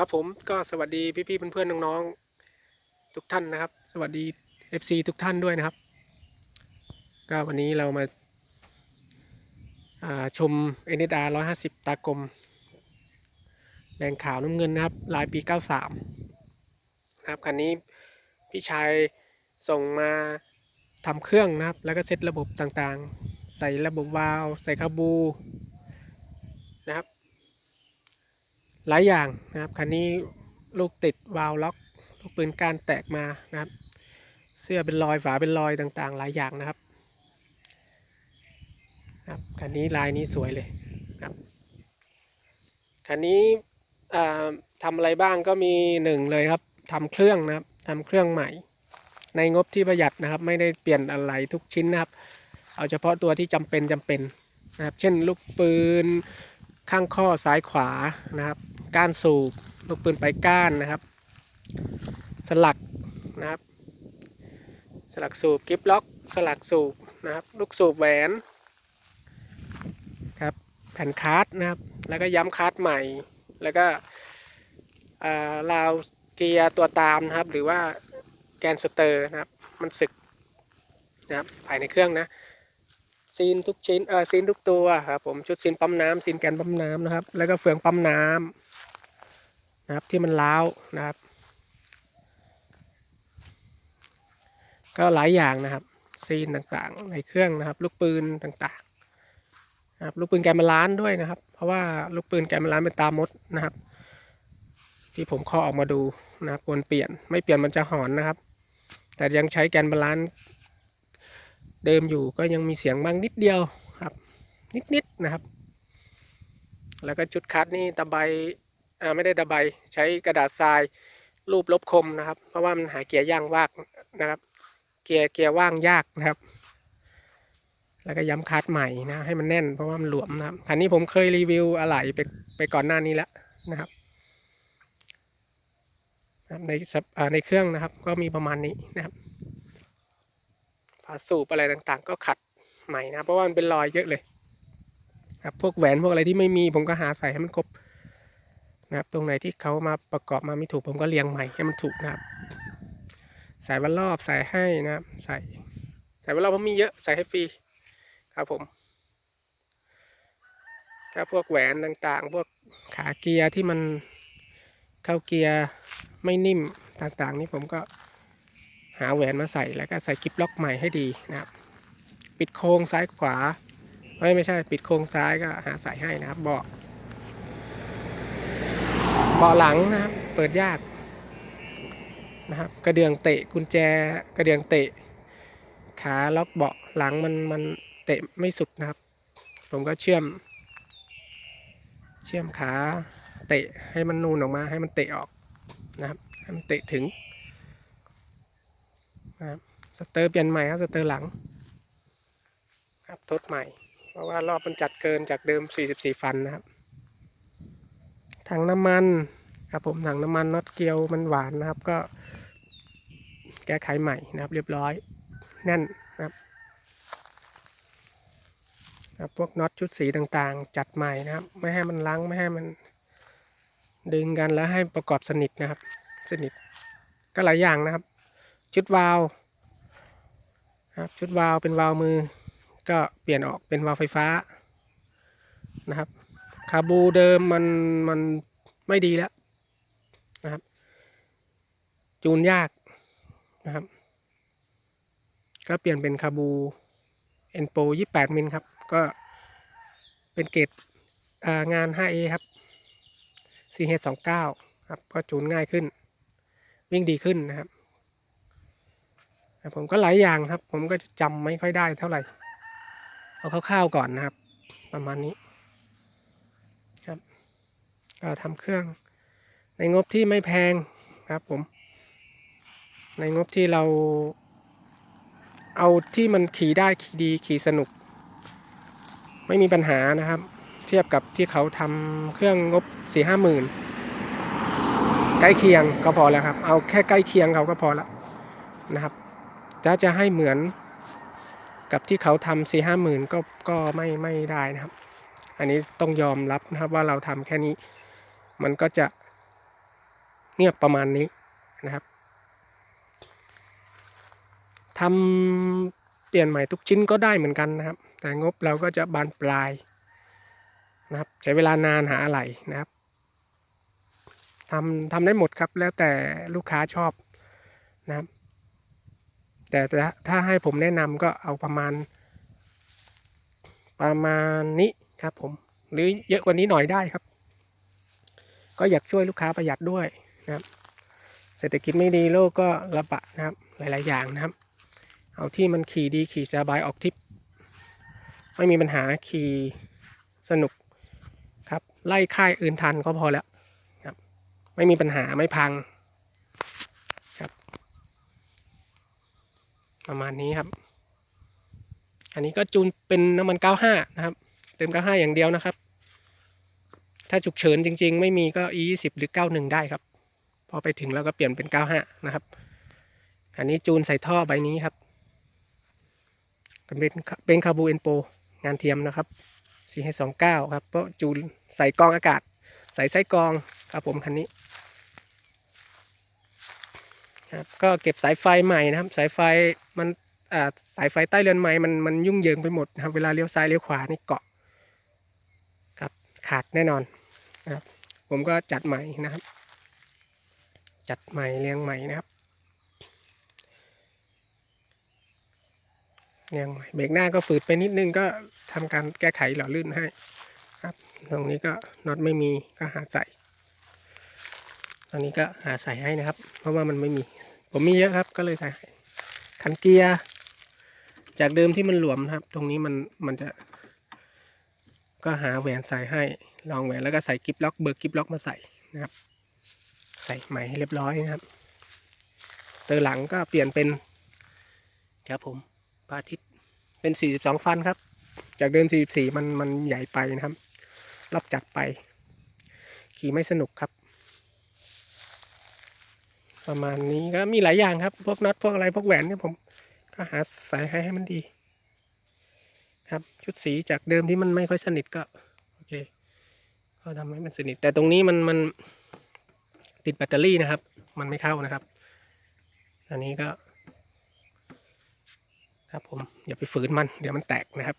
ครับผมก็สวัสดีพี่ๆเพื่อนๆน้องๆทุกท่านนะครับ สวัสดี FC ทุกท่านด้วยนะครับ ก็วันนี้เรามาาชม NSR 150 ตากลมแดงขาวน้ำเงินนะครับ ลายปี 93 นะครับคันนี้พี่ชายส่งมาทำเครื่องนะครับ แล้วก็เซตระบบต่างๆ ใส่ระบบวาล์วใส่คาบูนะครับ หลายอย่างนะครับคันนี้ลูกติดวาล์วล็อกลูกปืนการแตกมานะครับ เสื้อเป็นรอยฝาเป็นรอยต่างๆ หลายอย่างนะครับครับคันนี้ลายนี้สวยเลยครับคันนี้อ่าทำอะไรบ้างก็มีหนึ่งเลยครับทำเครื่องนะครับทำเครื่องใหม่ ในงบที่ประหยัดนะครับ ไม่ได้เปลี่ยนอะไรทุกชิ้นนะครับ เอาเฉพาะตัวที่จำเป็นจำเป็นนะครับ เช่นลูกปืนข้างข้อซ้ายขวานะครับ ก้านสูบลูกปืนไปก้านนะครับ สลักนะครับ สลักสูบกิฟล็อก สลักสูบนะครับ ลูกสูบแหวนครับแผ่นคาร์ดนะครับ แล้วก็ย้ำคาร์ดใหม่ แล้วก็อ่าราวเกียร์ตัวตามนะครับ หรือว่าแกนสเตอร์นะครับ มันสึกนะครับภายในเครื่องนะซีนทุกชิ้นเออซีนทุกตัวครับผมชุดซีนปั๊มน้ำซีนแกนปั๊มน้ำนะครับ แล้วก็เฟืองปั๊มน้ำ นะครับที่มันล้าวนะครับ ก็หลายอย่างนะครับ ซีนต่างๆ ในเครื่องนะครับ ลูกปืนต่างๆนะครับลูกปืนแกมาล้านด้วยนะครับ เพราะว่าลูกปืนแกมาล้านเป็นตามดนะครับ ที่ผมข้อออกมาดูนะครับควรเปลี่ยนไม่เปลี่ยนมันจะหอนนะครับ แต่ยังใช้แกนบาลานซ์เดิมอยู่ก็ยังมีเสียงบ้างนิดเดียวครับ นิดๆนะครับ แล้วก็จุดคัดนี่ตะไบ ไม่ได้ตะไบใช้กระดาษทรายรูปลบคมนะครับ เพราะว่ามันหาเกียร์ย่างว่ากนะครับ เกียร์เกียร์ว่างยากนะครับ แล้วก็ย้ำคัดใหม่นะ ให้มันแน่นเพราะว่ามันหลวมนะครับคันนี้ผมเคยรีวิวอะไหล่ไปไปก่อนหน้านี้แล้วนะครับในในเครื่องนะครับ ก็มีประมาณนี้นะครับฝาสูบอะไรต่างๆ ก็ขัดใหม่นะ เพราะว่ามันเป็นรอยเยอะเลย ครับพวกแหวนพวกอะไรที่ไม่มีผมก็หาใส่ให้มันครบ นะครับตรงไหนที่เขามาประกอบมาไม่ถูกผมก็เรียงใหม่ให้มันถูกนะครับ ใส่วันรอบใส่ให้นะครับ ใส่ใส่วันรอบผมมีเยอะใส่ให้ฟรีครับผม ถ้าพวกแหวนต่างๆ พวกขาเกียร์ที่มันเข้าเกียร์ไม่นิ่มต่างๆ นี่ผมก็หาแหวนมาใส่แล้วก็ใส่กิฟล็อกใหม่ให้ดีนะครับ ปิดโค้งซ้ายขวาไม่ไม่ใช่ ปิดโค้งซ้ายก็หาใส่ให้นะครับเบาะ เบาะหลังนะครับ เปิดยากนะครับ กระเดื่องเตะกุญแจกระเดื่องเตะ ขาล็อกเบาะหลังมันมันเตะไม่สุดนะครับ ผมก็เชื่อม เชื่อมขาเตะให้มันนูนออกมาให้มันเตะออกนะครับให้มันเตะถึงนะครับสเตอร์เปลี่ยนใหม่ครับสเตอร์หลังครับทดใหม่ เพราะว่ารอบมันจัดเกินจากเดิม 44 ฟันนะครับ ถังน้ำมันครับผมถังน้ำมันน็อตเกลียวมันหวานนะครับก็ แก้ไขใหม่นะครับ เรียบร้อยแน่นนะครับพวกน็อตชุดสีต่างๆ จัดใหม่นะครับ ไม่ให้มันลังไม่ให้มัน ดึงกันแล้วให้ประกอบสนิทนะครับ สนิทก็หลายอย่างนะครับ ชุดวาล์วครับชุดวาล์วเป็นวาล์วมือ ก็เปลี่ยนออกเป็นวาล์วไฟฟ้านะครับ คาบูเดิมมันมันไม่ดีแล้วนะครับ จูนยากนะครับ ก็เปลี่ยนเป็นคาบูเอ็นโป28มิลครับ ก็เป็นเกรดงาน 5A ครับ CH29 ครับ ก็จูนง่ายขึ้น วิ่งดีขึ้นนะครับ ผมก็หลายอย่างครับ ผมก็จะจำไม่ค่อยได้เท่าไหร่ เอาคร่าวๆก่อนนะครับ ประมาณนี้ ก็ทำเครื่อง ในงบที่ไม่แพงครับผม ในงบที่เรา เอาที่มันขี่ได้ขี่ดีขี่สนุก ไม่มีปัญหานะครับ เทียบกับที่เขาทำเครื่องงบสี่ห้าหมื่นใกล้เคียงก็พอแล้วครับ เอาแค่ใกล้เคียงเขาก็พอแล้วนะครับถ้าจะให้เหมือนกับที่เขาทำสี่ห้าหมื่นก็ก็ไม่ไม่ได้นะครับ อันนี้ต้องยอมรับนะครับว่าเราทำแค่นี้ มันก็จะเงียบประมาณนี้นะครับทำเปลี่ยนใหม่ทุกชิ้นก็ได้เหมือนกันนะครับ แต่งบเราก็จะบานปลายนะครับ ใช้เวลานานหาอะไรนะครับทำทำได้หมดครับ แล้วแต่ลูกค้าชอบนะครับ แต่ถ้าถ้าให้ผมแนะนำก็เอาประมาณ ประมาณนี้ครับผม หรือเยอะกว่านี้หน่อยได้ครับ ก็อยากช่วยลูกค้าประหยัดด้วยนะครับ เศรษฐกิจไม่ดีโลกก็ระบาดนะครับ หลาย ๆ อย่างนะครับ เอาที่มันขี่ดีขี่สบายออกทิป ไม่มีปัญหาขี่สนุกครับ ไล่ค่ายอื่นทันก็พอแล้วครับ ไม่มีปัญหาไม่พังครับ ประมาณนี้ครับ อันนี้ก็จูนเป็นน้ำมัน 95 นะครับ เติม 95 อย่างเดียวนะครับ ถ้าฉุกเฉินจริง ๆ ไม่มีก็ E20 หรือ 91 ได้ครับ พอไปถึงแล้วก็เปลี่ยนเป็น 95 นะครับ อันนี้จูนใส่ท่อใบนี้ครับ เป็นเป็นคาบูเอนโปงานเทียมนะครับ4ให้29ครับเพราะจูนใส่กองอากาศ ใส่ไส้กองครับผมคันนี้ครับก็เก็บสายไฟใหม่นะครับ สายไฟมันสายไฟใต้เรือนไม้มันมันยุ่งเหยิงไปหมดนะครับ เวลาเลี้ยวซ้ายเลี้ยวขวานี่เกาะ ขาดแน่นอนนะครับ ผมก็จัดใหม่นะครับ จัดใหม่เรียงใหม่นะครับเรียงใหม่เบรกหน้าก็ฝืดไปนิดนึงก็ทำการแก้ไขหล่อลื่นให้ครับ ตรงนี้ก็น็อตไม่มีก็หาใส่ตอนนี้ก็หาใส่ให้นะครับ เพราะว่ามันไม่มี ผมมีเยอะครับก็เลยใส่ให้ขันเกียร์จากเดิมที่มันหลวมครับ ตรงนี้มันมันจะ ก็หาแหวนใส่ให้ลองแหวนแล้วก็ใส่กิฟล็อกเบิกกิฟล็อกมาใส่นะครับ ใส่ใหม่ให้เรียบร้อยนะครับตอร์หลังก็เปลี่ยนเป็นครับผมพระอาทิตย์เป็น 42 ฟันครับ จากเดิม 44 มันมันใหญ่ไปนะครับ รับจัดไป ขี่ไม่สนุกครับ ประมาณนี้ก็มีหลายอย่างครับ พวกน็อตพวกอะไรพวกแหวนเนี่ยผม ก็หาใส่ให้ให้มันดี ครับ ชุดสีจากเดิมที่มันไม่ค่อยสนิทก็โอเคก็ทำให้มันสนิท แต่ตรงนี้มันมันติดแบตเตอรี่นะครับ มันไม่เข้านะครับ อันนี้ก็ครับผมอย่าไปฝืนมันเดี๋ยวมันแตกนะครับ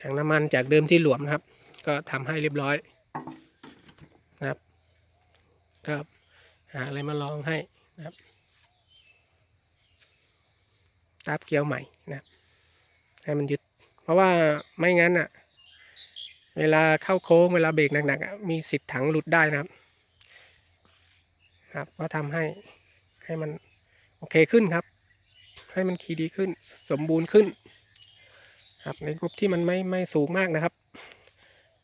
ถังน้ำมันจากเดิมที่หลวมนะครับ ก็ทำให้เรียบร้อยนะครับก็หาอะไรมาลองให้นะครับตาบเกียวใหม่นะครับ ให้มันยึด เพราะว่าไม่งั้นอะ เวลาเข้าโค้งเวลาเบรกหนักๆอะมีสิทธิ์ถังหลุดได้นะครับ ครับก็ทำให้ให้มันโอเคขึ้นครับ ให้มันขี่ดีขึ้นสมบูรณ์ขึ้น ครับในกรุ๊ปที่มันไม่ไม่สูงมากนะครับ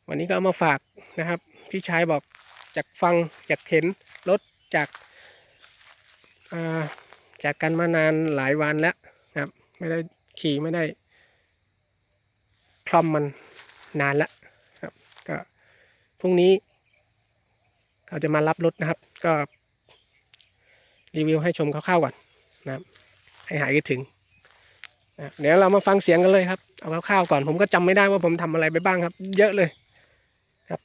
วันนี้ก็เอามาฝากนะครับพี่ชายบอกจากฟังจากเห็นรถจากาจากกันมานานหลายวันแล้วครับ ไม่ได้ขี่ไม่ได้ คล่อมมันนานแล้วครับ ก็พรุ่งนี้เขาจะมารับรถนะครับ ก็รีวิวให้ชมคร่าวๆก่อนนะครับ ให้หายคิดถึงนะเดี๋ยวเรามาฟังเสียงกันเลยครับ เอาคร่าวๆก่อนผมก็จำไม่ได้ว่าผมทำอะไรไปบ้างครับ เยอะเลยครับ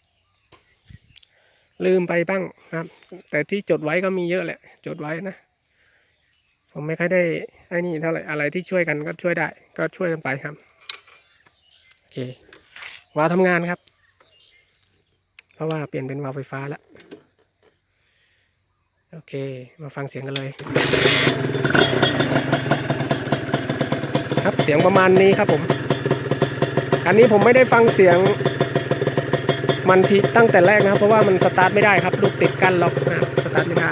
ลืมไปบ้างครับ แต่ที่จดไว้ก็มีเยอะแหละ จดไว้นะผมไม่ค่อยได้ไอ้นี่เท่าไหร่อะไรที่ช่วยกันก็ช่วยได้ ก็ช่วยกันไปครับ เค วาล์วทำงานครับ เพราะว่าเปลี่ยนเป็นวาล์วไฟฟ้าแล้ว โอเค มาฟังเสียงกันเลย ครับเสียงประมาณนี้ครับผม อันนี้ผมไม่ได้ฟังเสียง มันทีตั้งแต่แรกนะครับ เพราะว่ามันสตาร์ทไม่ได้ครับลูกติดกันล็อกนะครับสตาร์ทไม่ได้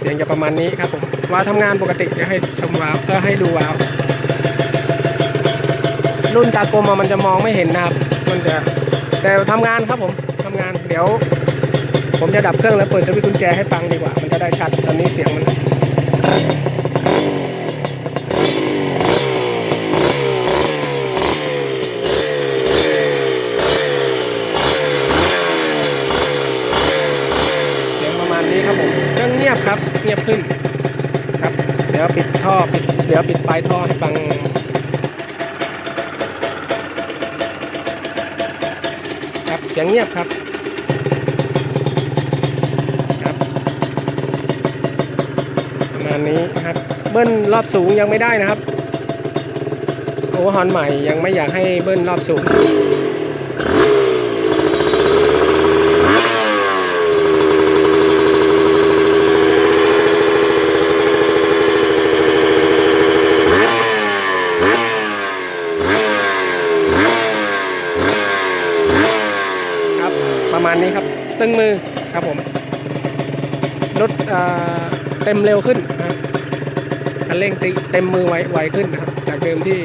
เสียงจะประมาณนี้ครับผมวาล์วทำงานปกติจะให้ชมวาล์วก็ให้ดูวาล์ว รุ่นตากลมอะมันจะมองไม่เห็นนะครับ มันจะแต่ทำงานครับผมทำงานเดี๋ยว ผมจะดับเครื่องแล้วเปิดสวิตช์กุญแจให้ฟังดีกว่า มันจะได้ชัดตอนนี้เสียงมันเสียงประมาณนี้ครับผมเครื่องเงียบครับเงียบขึ้นครับ เดี๋ยวปิดท่อปิดเดี๋ยวปิดปลายท่อให้ฟัง สียงเงียบครับครับ ประมาณนี้นะครับเบิ้ลรอบสูงยังไม่ได้นะครับโอหอนใหม่ยังไม่อยากให้เบิ้ลรอบสูง ตึงมือครับผมรถเต็มเร็วขึ้นนะคันเร่งติเต็มมือไวไวขึ้นนะครับ จากเดิมที่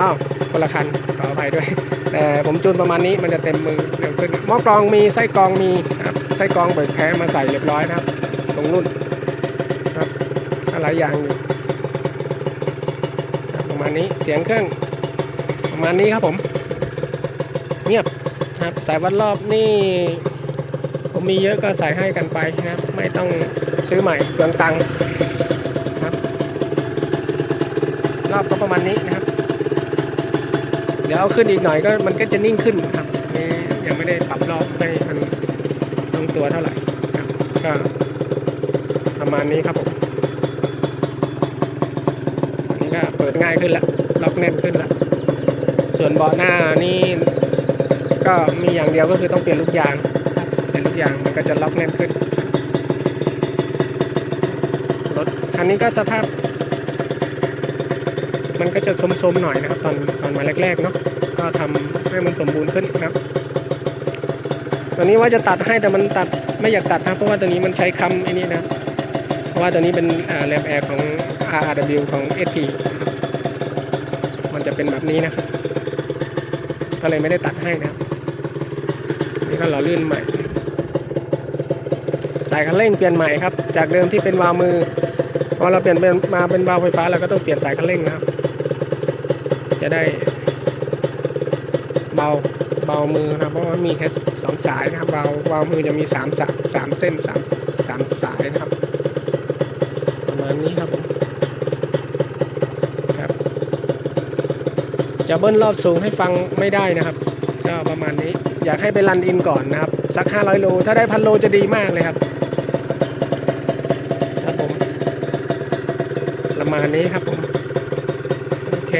อ้าวคนละคันขออภัยด้วย แต่ผมจูนประมาณนี้มันจะเต็มมือเร็วขึ้นหม้อกรองมีไส้กรองมีครับไส้กรองเบิกแท้มาใส่เรียบร้อยนะครับ ตรงรุ่นครับอะไรอย่างอยู่ประมาณนี้เสียงเครื่องประมาณนี้ครับผม เงียบครับสายวัดรอบนี่ ผมมีเยอะก็ใส่ให้กันไปนะไม่ต้องซื้อใหม่เปลืองตังค์ครับรอบก็ประมาณนี้นะครับ เดี๋ยวเอาขึ้นอีกหน่อยก็มันก็จะนิ่งขึ้นครับนี่ยังไม่ได้ปรับรอบให้มันลงตัวเท่าไหร่ครับก็ประมาณนี้ครับผมอันนี้ก็เปิดง่ายขึ้นแล้วล็อกแน่นขึ้นแล้วส่วนเบาะหน้านี่ก็มีอย่างเดียวก็คือต้องเปลี่ยนลูกยาง ยางมันก็จะล็อกแน่นขึ้น รถคันนี้ก็สภาพ มันก็จะสมๆหน่อยนะครับ ตอนตอนมาแรกๆเนาะก็ทำให้มันสมบูรณ์ขึ้นนะครับ ตัวนี้ว่าจะตัดให้แต่มันตัดไม่อยากตัดนะเพราะว่าตัวนี้มันใช้คำไอ้นี่นะเพราะว่าตัวนี้เป็นแรมแอร์ของ RW ของ SP มันจะเป็นแบบนี้นะครับก็เลยไม่ได้ตัดให้นะครับนี่ก็หล่อลื่นใหม่ สายคันเร่งเปลี่ยนใหม่ครับ จากเดิมที่เป็นวาล์วมือพอเราเปลี่ยนเป็นมาเป็นวาล์วไฟฟ้าเราก็ต้องเปลี่ยนสายคันเร่งนะครับ จะได้เบาเบามือนะเพราะว่ามีแค่สองสายนะครับวาล์วาวมือจะมีสามสายสามเส้นสามสามสายนะครับ ประมาณนี้ครับผมครับ จะเบิ้ลรอบสูงให้ฟังไม่ได้นะครับ ก็ประมาณนี้อยากให้ไปรันอินก่อนนะครับ สัก 500 โล ถ้าได้พันโลจะดีมากเลยครับผม ประ มาณนี้ครับผม โอเค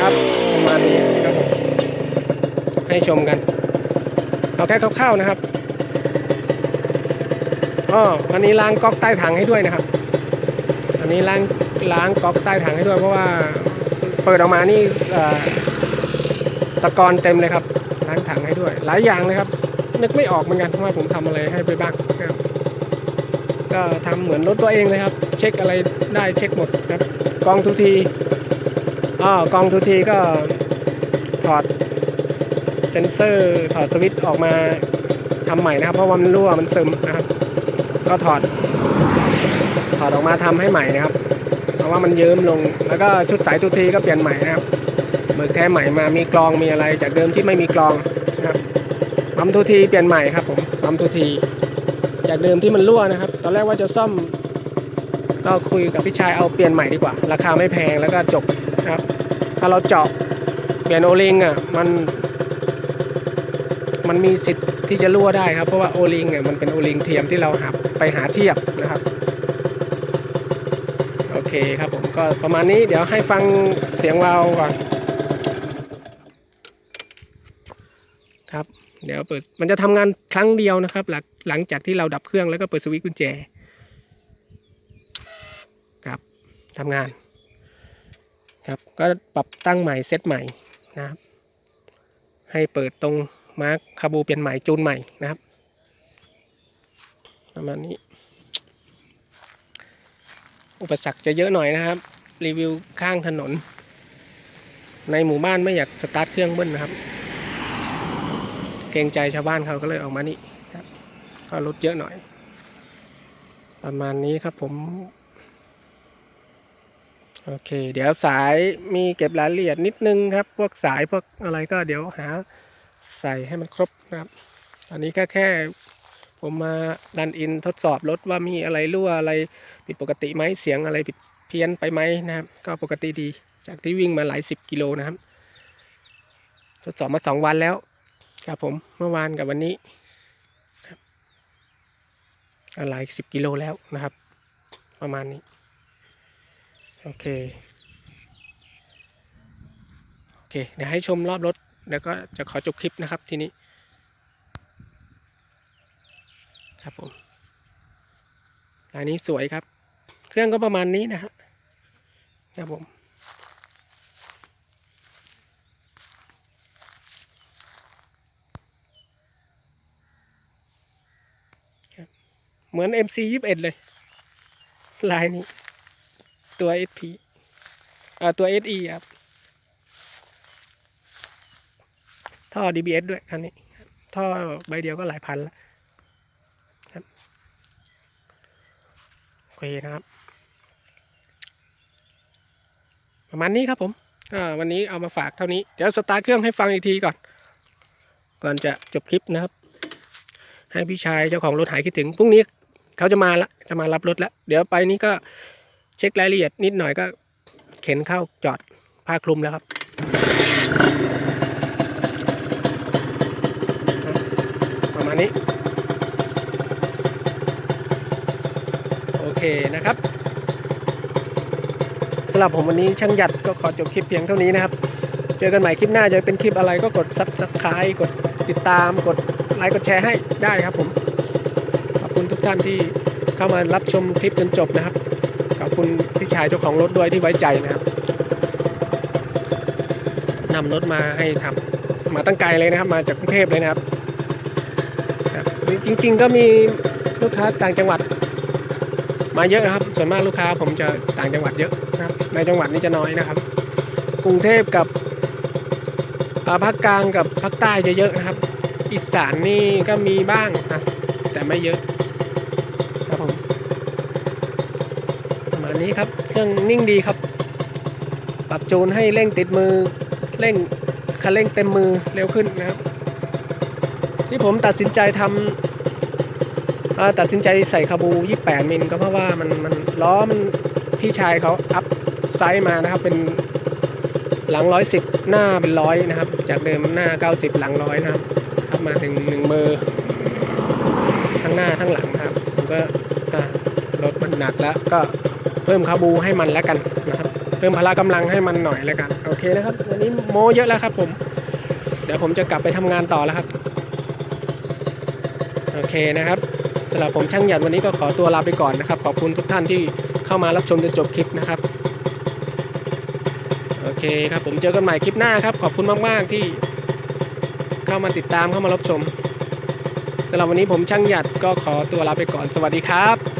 ครับประมาณนี้ครับผมให้ชมกัน เอาแค่คร่าวๆนะครับ อ๋ออันนี้ล้างก๊อกใต้ถังให้ด้วยนะครับ อันนี้ล้างล้างก๊อกใต้ถังให้ด้วย เพราะว่าเปิดออกมานี่ตะกอนเต็มเลยครับ ล้างถังให้ด้วย หลายอย่างเลยครับ นึกไม่ออกเหมือนกันว่าผมทำอะไรให้ไปบ้างนะครับ ก็ทำเหมือนรถตัวเองเลยครับ เช็คอะไรได้เช็คหมดครับ กองทุกทีอ๋อกองทุกทีก็ถอดเซ็นเซอร์ถอดสวิตช์ออกมาทำใหม่นะครับ เพราะว่ามันรั่วมันซึมนะครับ ก็ถอด ถอดออกมาทำให้ใหม่นะครับ เพราะว่ามันเยิ้มลง แล้วก็ชุดสายทุกทีก็เปลี่ยนใหม่นะครับเบิกแท้ใหม่มามีกรองมีอะไรจากเดิมที่ไม่มีกรองนะครับปั๊มทุกทีเปลี่ยนใหม่ครับผมปั๊มทุกที จากเดิมที่มันรั่วนะครับ ตอนแรกว่าจะซ่อม ก็คุยกับพี่ชายเอาเปลี่ยนใหม่ดีกว่า ราคาไม่แพงแล้วก็จบนะครับ ถ้าเราเจาะเปลี่ยนโอลิงอะมันมันมีสิทธิ์ ที่จะรั่วได้ครับ เพราะว่าโอลิงอะมันเป็นโอลิงเทียมที่เราหาไปหาเทียบนะครับ โอเคครับผมก็ประมาณนี้เดี๋ยวให้ฟังเสียงวาวก่อนครับ เดี๋ยวเปิดมันจะทำงานครั้งเดียวนะครับ หลังหลังจากที่เราดับเครื่องแล้วก็เปิดสวิตช์กุญแจครับทำงาน ครับก็ปรับตั้งใหม่เซตใหม่นะครับ ให้เปิดตรง มาร์คคาบูเปลี่ยนใหม่จูนใหม่นะครับประมาณนี้ อุปสรรคจะเยอะหน่อยนะครับ รีวิวข้างถนน ในหมู่บ้านไม่อยากสตาร์ทเครื่องเบิ้ลนะครับ เกรงใจชาวบ้านเขาก็เลยออกมานี่ครับก็รถเยอะหน่อย ประมาณนี้ครับผม โอเค เดี๋ยวสายมีเก็บรายละเอียดนิดนึงครับ พวกสายพวกอะไรก็เดี๋ยวหา ใส่ให้มันครบนะครับ อันนี้ก็แค่ผมมาดันอินทดสอบรถว่ามีอะไรรั่วอะไรผิดปกติไหมเสียงอะไรผิดเพี้ยนไปไหมนะครับ ก็ปกติดีจากที่วิ่งมาหลายสิบกิโลนะครับ ทดสอบมาสองวันแล้วครับผมเมื่อวานกับวันนี้ครับหลายสิบกิโลแล้วนะครับ ประมาณนี้ โอเค โอเค เดี๋ยวให้ชมรอบรถ แล้วก็จะขอจบคลิปนะครับทีนี้ครับผมอันนี้สวยครับ เครื่องก็ประมาณนี้นะฮะครับผมเหมือน MC ยี่สิบเอ็ดเลย ลายนี้ ตัว SP เอ่อตัว SE ครับ ท่อ DBS ด้วยคันนี้ ท่อใบเดียวก็หลายพันแล้วครับโอเคนะครับ ประมาณนี้ครับผมวันนี้เอามาฝากเท่านี้ เดี๋ยวสตาร์เครื่องให้ฟังอีกทีก่อน ก่อนจะจบคลิปนะครับ ให้พี่ชายเจ้าของรถหายคิดถึงพรุ่งนี้เขาจะมาละจะมารับรถแล้ว เดี๋ยวไปนี้ก็เช็ครายละเอียดนิดหน่อยก็เข็นเข้าจอดผ้าคลุมแล้วครับ ประมาณนี้ โอเครับสำหรับผมวันนี้ช่างหยัดก็ขอจบคลิปเพียงเท่านี้นะครับ เจอกันใหม่คลิปหน้าจะเป็นคลิปอะไรก็กดซับสไครต์กดติดตามกดไลค์กดแชร์ให้ได้ครับผม ขอบคุณทุกท่านที่เข้ามารับชมคลิปจนจบนะครับ ขอบคุณพี่ชายเจ้าของรถด้วยที่ไว้ใจนะครับนำรถมาให้ทำมาตั้งไกลเลยนะครับ มาจากกรุงเทพเลยนะครับ จริง ๆ ก็มีลูกค้าต่างจังหวัด มาเยอะนะครับ ส่วนมากลูกค้าผมจะต่างจังหวัดเยอะนะครับ ในจังหวัดนี้จะน้อยนะครับ กรุงเทพกับภาคกลางกับภาคใต้จะเยอะนะครับ อีสานนี่ก็มีบ้างนะแต่ไม่เยอะครับผมประมาณนี้ครับเครื่องนิ่งดีครับ ปรับจูนให้เร่งติดมือเร่งคันเร่งเต็มมือเร็วขึ้นนะครับ ที่ผมตัดสินใจทำ ตัดสินใจใส่คาบู 28 มิลก็เพราะว่ามันมันล้อมันพี่ชายเขาอัพไซส์มานะครับ เป็นหลัง 110 หน้าเป็นร้อยนะครับ จากเดิมหน้า 90 หลังร้อยนะครับอัพมาถึงหนึ่งมือทั้งหน้าทั้งหลังนะครับผมก็รถมันหนักแล้วก็เพิ่มคาบูให้มันแล้วกันนะครับเพิ่มพละกำลังให้มันหน่อยแล้วกันโอเคนะครับวันนี้โมเยอะแล้วครับ ผม เดี๋ยวผมจะกลับไปทำงานต่อแล้วครับ โอเคนะครับ สำหรับผมช่างหยัดวันนี้ก็ขอตัวลาไปก่อนนะครับ ขอบคุณทุกท่านที่เข้ามารับชมจนจบคลิปนะครับ โอเคครับผมเจอกันใหม่คลิปหน้าครับ ขอบคุณมากๆที่เข้ามาติดตามเข้ามารับชมสำหรับวันนี้ผมช่างหยัดก็ขอตัวลาไปก่อนสวัสดีครับ